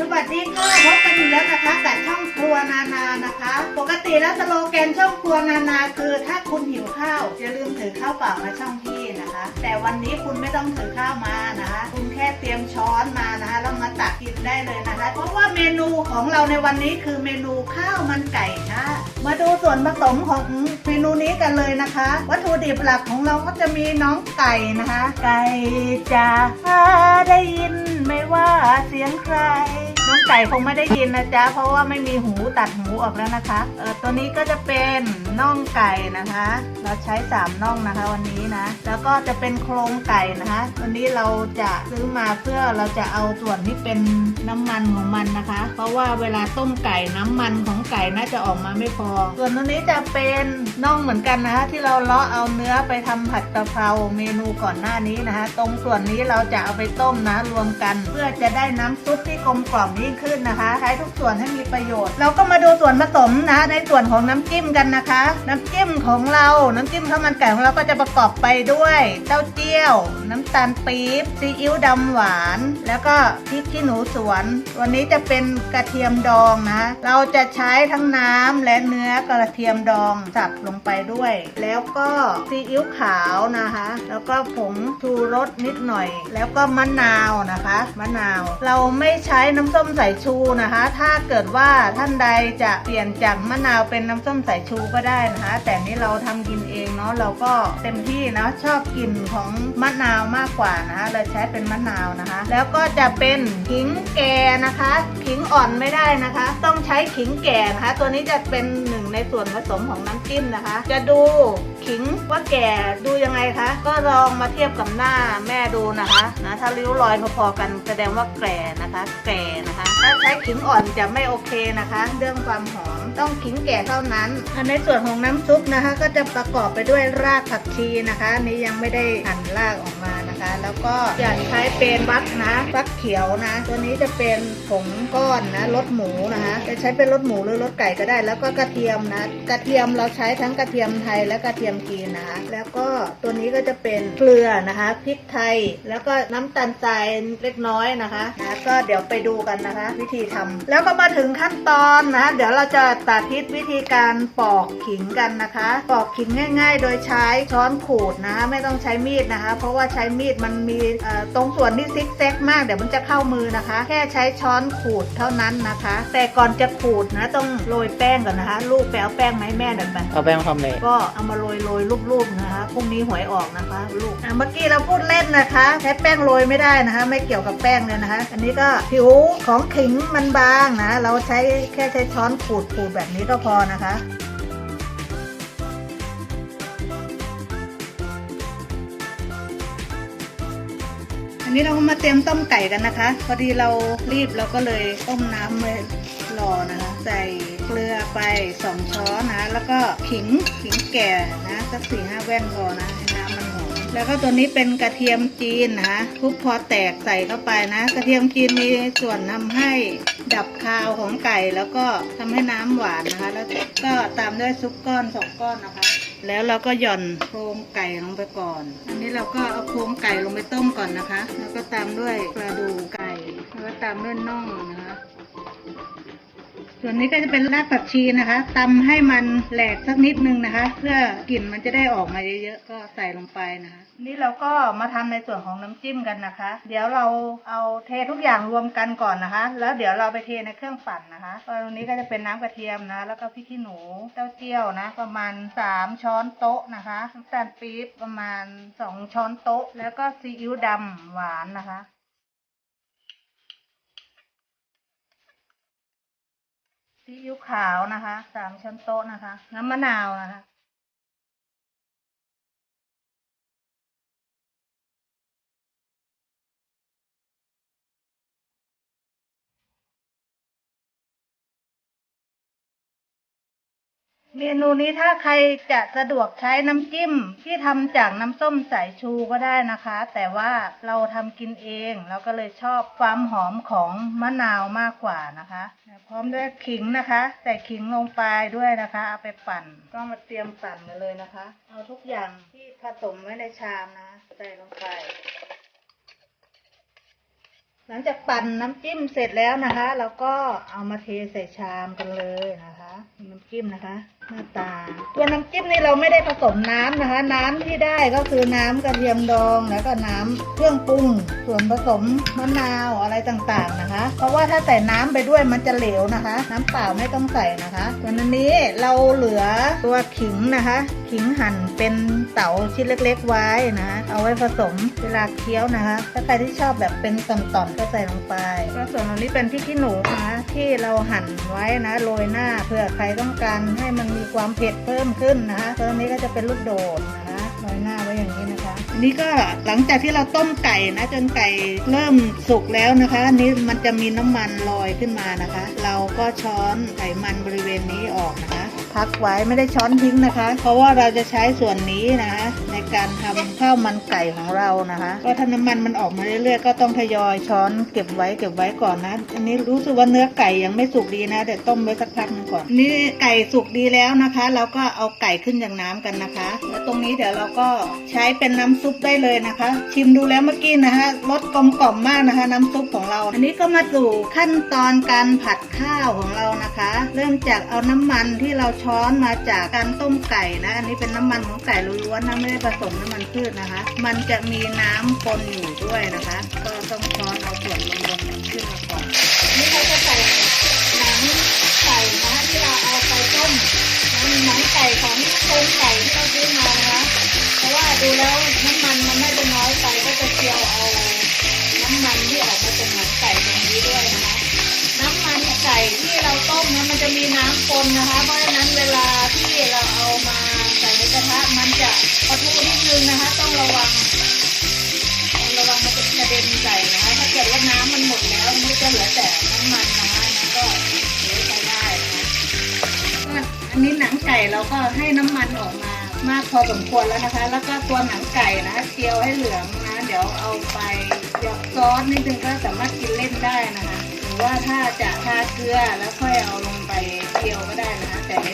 สวัสดีค่ะพบกันอีกแล้วนะคะกับช่องครัวนานานะคะ ปกติแล้วสโลแกนช่องครัวนานา คือถ้าคุณหิวข้าวอย่าลืมถือข้าวเปล่ามาช่องพี่นะคะ แต่วันนี้คุณไม่ต้องถือข้าวมานะคะ คุณแค่เตรียมช้อนมานะคะแล้วมาตักกินได้เลยนะคะ เพราะว่าเมนูของเราในวันนี้คือเมนูข้าวมันไก่ค่ะมาดูส่วนผสมของเมนูนี้กันเลยนะคะ วัตถุดิบหลักของเราก็จะมีน้องไก่นะคะ ไก่จะได้ยินไม่ว่าเสียงใคร น้องไก่คงไม่ได้ยินนะจ๊ะ เพราะว่าไม่มีหูตัดหูออกแล้วนะคะ เออตัวนี้ก็จะเป็นน่องไก่นะคะ เราใช้สามน่องนะคะวันนี้นะ แล้วก็จะเป็นโครงไก่นะคะวันนี้เราจะซื้อมาเพื่อเราจะเอาส่วนที่เป็นน้ำมันของมันนะคะ เพราะว่าเวลาต้มไก่น้ำมันของไก่น่าจะออกมาไม่พอ ส่วนตัวนี้จะเป็นน่องเหมือนกันนะคะ ที่เราเลาะเอาเนื้อไปทำผัดกะเพราเมนูก่อนหน้านี้นะคะ ตรงส่วนนี้เราจะเอาไปต้มนะรวมกัน เพื่อจะได้น้ำซุปที่กลมกล่อมยิ่งขึ้นนะคะ ใช้ทุกส่วนให้มีประโยชน์ เราก็มาดูส่วนผสมนะในส่วนของน้ำจิ้มกันนะคะ น้ำจิ้มของเราน้ำจิ้มข้าวมันไก่ของเราก็จะประกอบไปด้วยเต้าเจี้ยว น้ำตาลปี๊บซีอิ๊วดำหวาน แล้วก็พริกขี้หนูสวน วันนี้จะเป็นกระเทียมดองนะ เราจะใช้ทั้งน้ำและเนื้อกระเทียมดองสับลงไปด้วย แล้วก็ซีอิ๊วขาวนะคะ แล้วก็ผงชูรสนิดหน่อย แล้วก็มะนาวนะคะ มะนาว เราไม่ใช้น้ำส้มสายชูนะคะ ถ้าเกิดว่าท่านใดจะเปลี่ยนจากมะนาวเป็นน้ำส้มสายชูก็ได้นะคะ แต่นี่เราทำกินเองเนาะเราก็เต็มที่นะชอบกลิ่นของมะนาวมากกว่านะคะเลยใช้เป็นมะนาวนะคะ แล้วก็จะเป็นขิงแก่นะคะขิงอ่อนไม่ได้นะคะ ต้องใช้ขิงแก่นะคะ ตัวนี้จะเป็นหนึ่งในส่วนผสมของน้ำจิ้มนะคะ จะดู ขิงว่าแก่ดูยังไงคะ ก็ลองมาเทียบกับหน้าแม่ดูนะคะนะถ้าริ้วรอยพอๆกันแสดงว่าแก่นะคะ แก่นะคะ ถ้าใช้ขิงอ่อนจะไม่โอเคนะคะ เรื่องความหอมต้องขิงแก่เท่านั้นในส่วนของน้ำซุปนะคะ ก็จะประกอบไปด้วยรากผักชีนะคะนี้ยังไม่ได้หั่นรากออก นะคะ แล้วก็จะใช้เป็นฟักนะฟักเขียวนะ ตัวนี้จะเป็นผงก้อนนะรสหมูนะคะจะใช้เป็นรสหมูหรือรสไก่ก็ได้ แล้วก็กระเทียมนะ กระเทียมเราใช้ทั้งกระเทียมไทยและกระเทียมจีนนะคะ แล้วก็ตัวนี้ก็จะเป็นเกลือนะคะพริกไทย แล้วก็น้ำตาลทรายเล็กน้อยนะคะนะก็เดี๋ยวไปดูกันนะคะ วิธีทำแล้วก็มาถึงขั้นตอนนะ เดี๋ยวเราจะสาธิตวิธีการปอกขิงกันนะคะ ปอกขิงง่าย ๆ โดยใช้ช้อนขูดนะไม่ต้องใช้มีดนะคะ เพราะว่าใช้มีดมันมีเอ่อตรงส่วนที่ซิกแซกมากเดี๋ยวมันจะเข้ามือนะคะ แค่ใช้ช้อนขูดเท่านั้นนะคะ แต่ก่อนจะขูดนะต้องโรยแป้งก่อนนะคะ ลูกไปเอาแป้งไหมาให้แม่หน่อยไปเอาแป้งมาทำเลยก็เอามาโรยโรยรูปๆนะคะพรุ่งนี้หวยออกนะคะ ลูกอะเมื่อกี้เราพูดเล่นนะคะใช้แป้งโรยไม่ได้นะคะ ไม่เกี่ยวกับแป้งเลยนะคะ อันนี้ก็ผิวของขิงมันบางนะ เราใช้แค่ใช้ช้อนขูดขูดแบบนี้ก็พอนะคะ อันนี้เราก็มาเตรียมต้มไก่กันนะคะ พอดีเรารีบเราก็เลยต้มน้ำไว้รอนะคะ ใส่เกลือไปสองช้อนนะ แล้วก็ขิงขิงแก่นะสักสี่ห้าแว่นพอนะให้น้ำมันหอมแล้วก็ตัวนี้เป็นกระเทียมจีนนะคะทุบพอแตกใส่เข้าไปนะ กระเทียมจีนมีส่วนทำให้ดับคาวของไก่แล้วก็ทำให้น้ำหวานนะคะ แล้วก็ตามด้วยซุปก้อนสองก้อนนะคะ แล้วเราก็หย่อนโครงไก่ลงไปก่อน อันนี้เราก็เอาโครงไก่ลงไปต้มก่อนนะคะ แล้วก็ตามด้วยกระดูกไก่ แล้วก็ตามด้วยน่องนะคะ ส่วนนี้ก็จะเป็นรากผักชีนะคะตำให้มันแหลกสักนิดนึงนะคะ เพื่อกลิ่นมันจะได้ออกมาเยอะๆก็ใส่ลงไปนะคะ นี่เราก็มาทำในส่วนของน้ำจิ้มกันนะคะ เดี๋ยวเราเอาเททุกอย่างรวมกันก่อนนะคะ แล้วเดี๋ยวเราไปเทในเครื่องปั่นนะคะตรงนี้ก็จะเป็นน้ำกระเทียมนะ แล้วก็พริกขี้หนูเต้าเจี้ยวนะ ประมาณสามช้อนโต๊ะนะคะน้ำตาลปี๊บประมาณสองช้อนโต๊ะ แล้วก็ซีอิ๊วดำหวานนะคะ ซีอิ๊วขาวนะคะ สามช้อนโต๊ะนะคะ น้ำมะนาวนะคะ เมนูนี้ถ้าใครจะสะดวกใช้น้ำจิ้มที่ทำจากน้ำส้มสายชูก็ได้นะคะ แต่ว่าเราทำกินเองเราก็เลยชอบความหอมของมะนาวมากกว่านะคะ พร้อมด้วยขิงนะคะ ใส่ขิงลงไปด้วยนะคะเอาไปปั่นก็มาเตรียมปั่นกันเลยนะคะ เอาทุกอย่างที่ผสมไว้ในชามนะใส่ลงไป หลังจากปั่นน้ำจิ้มเสร็จแล้วนะคะเราก็เอามาเทใส่ชามกันเลยนะคะ น้ำจิ้มนะคะ หน้าตาตัวน้ำจิ้มนี่เราไม่ได้ผสมน้ำนะคะ น้ำที่ได้ก็คือน้ำกระเทียมดองแล้วก็น้ำเครื่องปรุง ส่วนผสมมะนาวอะไรต่างๆนะคะ เพราะว่าถ้าใส่น้ำไปด้วยมันจะเหลวนะคะ น้ำเปล่าไม่ต้องใส่นะคะส่วนอันนี้เราเหลือตัวขิงนะคะ ขิงหั่นเป็นเต๋าชิ้นเล็ก ๆ ไว้นะคะ เอาไว้ผสมเวลาเคี้ยวนะคะ ถ้าใครที่ชอบแบบเป็นตอนๆก็ใส่ลงไปก็ส่วนอันนี้เป็นพริกขี้หนูนะคะที่เราหั่นไว้นะโรยหน้าเพื่อใครต้องการให้มันมีความเผ็ดเพิ่มขึ้นนะคะตัวนี้ก็จะเป็นลูกโดดนะคะโรยหน้าไว้อย่างนี้นะคะอันนี้ก็หลังจากที่เราต้มไก่นะจนไก่เริ่มสุกแล้วนะคะอันนี้มันจะมีน้ำมันลอยขึ้นมานะคะ เราก็ช้อนไขมันบริเวณนี้ออกนะคะ พักไว้ไม่ได้ช้อนทิ้งนะคะ เพราะว่าเราจะใช้ส่วนนี้นะคะ ในการทำข้าวมันไก่ของเรานะคะ ก็ถ้าน้ำมันมันออกมาเรื่อยๆก็ต้องทยอยช้อนเก็บไว้เก็บไว้ก่อนนะ อันนี้รู้สึกว่าเนื้อไก่ยังไม่สุกดีนะเดี๋ยวต้มไว้สักพักหนึงก่อน นี่ไก่สุกดีแล้วนะคะ เราก็เอาไก่ขึ้นจากน้ำกันนะคะ แล้วตรงนี้เดี๋ยวเราก็ใช้เป็นน้ำซุปได้เลยนะคะ ชิมดูแล้วเมื่อกี้นะคะรสกลมกล่อมมากนะคะ น้ำซุปของเรา อันนี้ก็มาสู่ขั้นตอนการผัดข้าวของเรานะคะ เริ่มจากเอาน้ำมันที่เราช้อนมาจากการต้มไก่นะ อันนี้เป็นน้ำมันของไก่ล้วนๆนะไม่ได้สมน้ำมันพืชนะคะ มันจะมีน้ำปนอยู่ด้วยนะคะ ก็ต้องช้อนเอาส่วนลงๆขึ้นมาก่อนนี่เขาจะใส่หนังไก่นะที่เราเอาไปต้มหนังไก่ของโครงไก่ที่เราซื้อมานะคะเพราะว่าดูแล้วน้ำมันมันน่าจะน้อยไปก็จะเคี่ยวเอาน้ำมันที่ออกมาจากหนังไก่ตรงนี้ด้วยนะคะน้ำมันไก่ที่เราต้มนะมันจะมีน้ำปนนะคะ เพราะฉะนั้นเวลา นึงนะคะ ต้องระวังระวังมันจะกระเด็นใส่นะคะถ้าเกิดว่าน้ำมันหมดแล้วมันจะเหลือแต่น้ำมันนะคะนั่นก็เลือใช้ได้นะคะอันนี้หนังไก่เราก็ให้น้ำมันออกมามากพอสมควรแล้วนะคะ แล้วก็ตัวหนังไก่นะเจียวให้เหลืองนะเดี๋ยวเอาไปหยอกซอสนิดนึงก็สามารถกินเล่นได้นะคะ หรือว่าถ้าจะทาเกลือแล้วค่อยเอาลงไปเจียวก็ได้นะ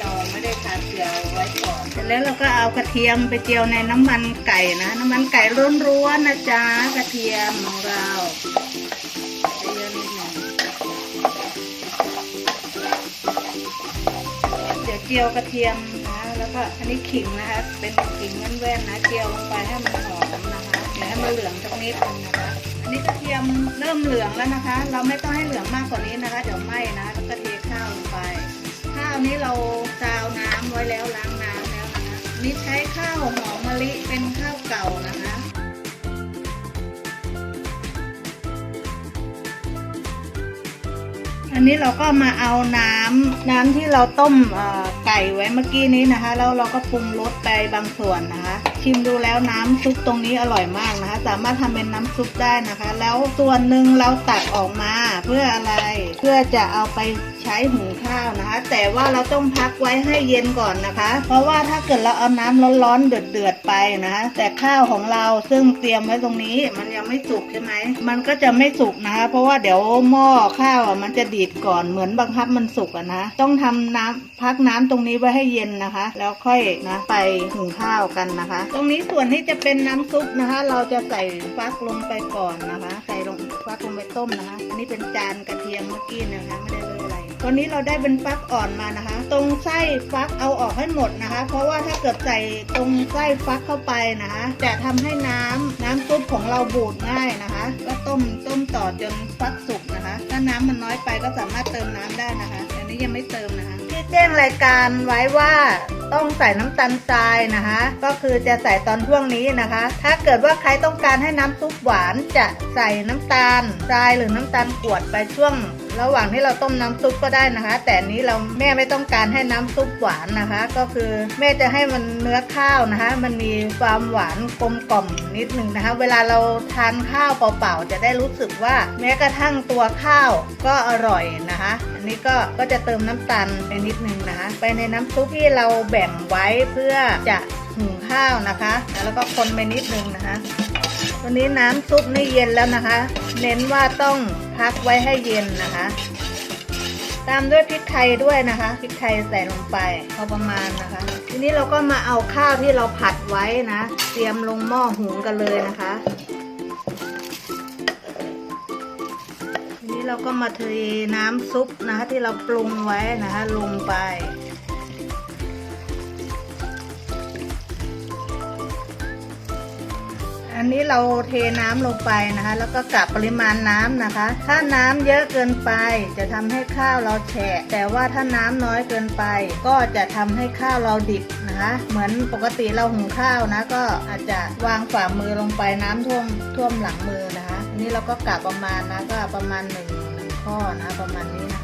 เราไม่ได้ทาเกลือไว้ก่อนเสร็จแล้วเราก็เอากระเทียมไปเจียวในน้ำมันไก่นะ น้ำมันไก่ร้วนๆนะจ๊ะกระเทียมของเราเยอะนิดหน่อยเดี๋ยวเจียวกระเทียมนะแล้วก็อันนี้ขิงนะคะ เป็นขิงแว่นๆนะเจียวลงไปให้มันหอมนะคะเดี๋ยวให้มันเหลืองสักนิดนึงนะคะอันนี้กระเทียมเริ่มเหลืองแล้วนะคะ เราไม่ต้องให้เหลืองมากกว่านี้นะคะ เดี๋ยวไหม้นะ นี่ใช้ข้าวหอมมะลิเป็นข้าวเก่านะคะอันนี้เราก็มาเอาน้ำน้ำที่เราต้มไก่ไว้เมื่อกี้นี้นะคะ แล้วเราก็ปรุงรสไปบางส่วนนะคะ ชิมดูแล้วน้ำซุปตรงนี้อร่อยมากนะคะ สามารถทำเป็นน้ำซุปได้นะคะ แล้วส่วนหนึ่งเราตักออกมาเพื่ออะไร เพื่อจะเอาไปใช้หุงข้าวนะคะ แต่ว่าเราต้องพักไว้ให้เย็นก่อนนะคะ เพราะว่าถ้าเกิดเราเอาน้ำร้อนๆเดือดๆไปนะคะ แต่ข้าวของเราซึ่งเตรียมไว้ตรงนี้มันยังไม่สุกใช่ไหมมันก็จะไม่สุกนะคะ เพราะว่าเดี๋ยวหม้อข้าวมันจะดีดก่อนเหมือนบังคับมันสุกอะนะ ต้องทำน้ำพักน้ำตรงนี้ไว้ให้เย็นนะคะ แล้วค่อยนะไปหุงข้าวกันนะคะ ตรงนี้ส่วนที่จะเป็นน้ำซุปนะคะ เราจะใส่ฟักลงไปก่อนนะคะ ใส่ลงฟักลงไปต้มนะคะ อันนี้เป็นจานกระเทียมเมื่อกี้นะคะไม่ได้เลย ตอนนี้เราได้เป็นฟักอ่อนมานะคะ ตรงไส้ฟักเอาออกให้หมดนะคะ เพราะว่าถ้าเกิดใส่ตรงไส้ฟักเข้าไปนะคะ จะทำให้น้ำน้ำซุปของเราบูดง่ายนะคะ ก็ต้มต้มต่อจนฟักสุกนะคะ ถ้าน้ำมันน้อยไปก็สามารถเติมน้ำได้นะคะแต่นี้ยังไม่เติมนะคะที่แจ้งรายการไว้ว่าต้องใส่น้ำตาลทรายนะคะ ก็คือจะใส่ตอนช่วงนี้นะคะ ถ้าเกิดว่าใครต้องการให้น้ำซุปหวานจะใส่น้ำตาลทรายหรือน้ำตาลกวดไปช่วงระหว่างที่เราต้มน้ำซุปก็ได้นะคะ แต่นี้เราแม่ไม่ต้องการให้น้ำซุปหวานนะคะ ก็คือแม่จะให้มันเนื้อข้าวนะคะ มันมีความหวานกลมกล่อมนิดหนึ่งนะคะ เวลาเราทานข้าวเปล่าๆจะได้รู้สึกว่าแม้กระทั่งตัวข้าวก็อร่อยนะคะ อันนี้ก็ก็จะเติมน้ำตาลไปนิดนึงนะคะ ไปในน้ำซุปที่เราแบ่งไว้เพื่อจะหุงข้าวนะคะ แล้วก็คนไปนิดนึงนะคะ วันนี้น้ำซุปนี่เย็นแล้วนะคะ เน้นว่าต้องพักไว้ให้เย็นนะคะ ตามด้วยพริกไทยด้วยนะคะพริกไทยใส่ลงไปพอประมาณนะคะ ทีนี้เราก็มาเอาข้าวที่เราผัดไว้นะเตรียมลงหม้อหุงกันเลยนะคะ ทีนี้เราก็มาเทน้ำซุปนะคะที่เราปรุงไว้นะคะลงไป อันนี้เราเทน้ำลงไปนะคะ แล้วก็กะปริมาณน้ำนะคะ ถ้าน้ำเยอะเกินไปจะทำให้ข้าวเราแฉะ แต่ว่าถ้าน้ำน้อยเกินไป ก็จะทำให้ข้าวเราดิบนะคะ เหมือนปกติเราหุงข้าวนะ ก็อาจจะวางฝ่ามือลงไปน้ำท่วมท่วมหลังมือนะคะ อันนี้เราก็กะประมาณนะก็ประมาณหนึ่งหนึ่งข้อนะประมาณนี้นะ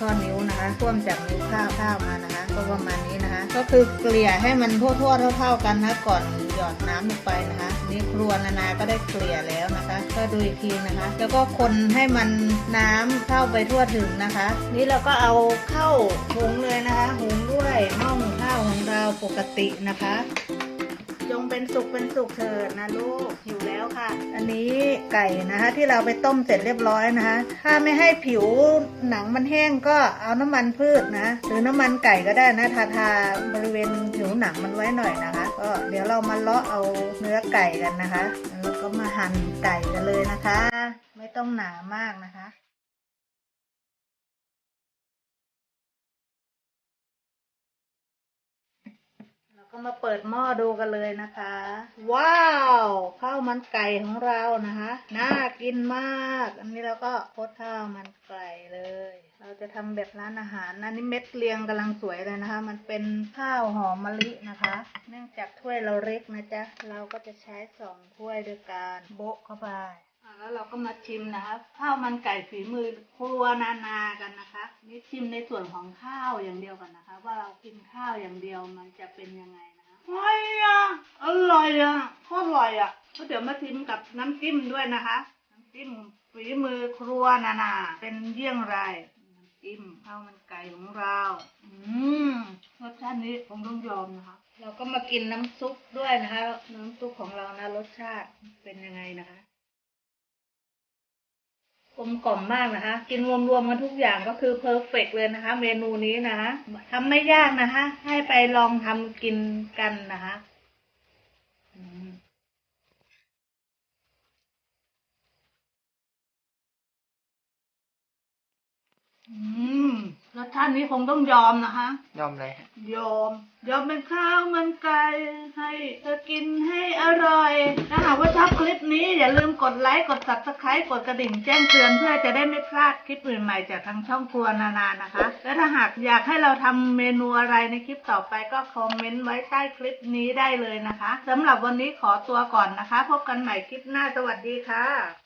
ข้อนิ้วนะคะท่วมจากนิ้วข้าวข้าวมานะคะ ก็ประมาณนี้นะคะ ก็คือเกลี่ยให้มันทั่วๆเท่า ๆกันนะก่อนหยอดน้ำลงไปนะคะ นี่ครัวนานาก็ได้เกลี่ยแล้วนะคะ ก็ดูอีกทีนะคะ แล้วก็คนให้มันน้ำเข้าไปทั่วถึงนะคะ นี่เราก็เอาเข้าหุงเลยนะคะ หุงด้วยหม้อหุงข้าวของเราปกตินะคะ เป็นสุขเป็นสุขเถิดนะลูกหิวแล้วค่ะ อันนี้ไก่นะคะ ที่เราไปต้มเสร็จเรียบร้อยนะคะ ถ้าไม่ให้ผิวหนังมันแห้งก็เอาน้ำมันพืชนะ หรือน้ำมันไก่ก็ได้นะทาทาบริเวณผิวหนังมันไว้หน่อยนะคะ ก็เดี๋ยวเรามาเลาะเอาเนื้อไก่กันนะคะแล้วก็มาหั่นไก่กันเลยนะคะ ไม่ต้องหนามากนะคะ ก็มาเปิดหม้อดูกันเลยนะคะ ว้าวข้าวมันไก่ของเรานะคะน่ากินมาก อันนี้เราก็โคตรข้าวมันไก่เลย เราจะทำแบบร้านอาหารอันนี้เม็ดเรียงกำลังสวยเลยนะคะ มันเป็นข้าวหอมมะลินะคะ เนื่องจากถ้วยเราเล็กนะจ๊ะเราก็จะใช้สองถ้วยด้วยกันโบะเข้าไป อะแล้วเราก็มาชิมนะคะข้าวมันไก่ฝีมือครัวนานากันนะคะนี่ชิมในส่วนของข้าวอย่างเดียวกันนะคะ ว่าเรากินข้าวอย่างเดียวมันจะเป็นยังไงนะคะอร่อยอะอร่อยอะโคตรอร่อยอะก็เดี๋ยวมาชิมกับน้ำจิ้มด้วยนะคะน้ำจิ้มฝีมือครัวนานา เป็นเยี่ยงไรน้ำจิ้มข้าวมันไก่ของเรา อืมรสชาตินี้ผมต้องยอมนะคะเราก็มากินน้ำซุปด้วยนะคะ น้ำซุปของเรานะรสชาติเป็นยังไงนะคะ ลมกล่อมมากนะคะ กินรวมๆกันทุกอย่างก็คือเพอร์เฟกเลยนะคะ เมนูนี้นะคะทำไม่ยากนะคะ ให้ไปลองทำกินกันนะคะอืมอืม รสชาตินี้คงต้องยอมนะคะ ยอมเลยฮะยอม ยอมเป็นข้าวมันไก่ให้เธอกินให้อร่อย ถ้าหากว่าชอบคลิปนี้อย่าลืมกดไลค์ กด subscribe กดกระดิ่งแจ้งเตือนเพื่อจะได้ไม่พลาดคลิปอื่นใหม่จากทางช่องครัวนานานะคะ และถ้าหากอยากให้เราทำเมนูอะไรในคลิปต่อไปก็คอมเมนต์ไว้ใต้คลิปนี้ได้เลยนะคะสำหรับวันนี้ขอตัวก่อนนะคะ พบกันใหม่คลิปหน้าสวัสดีค่ะ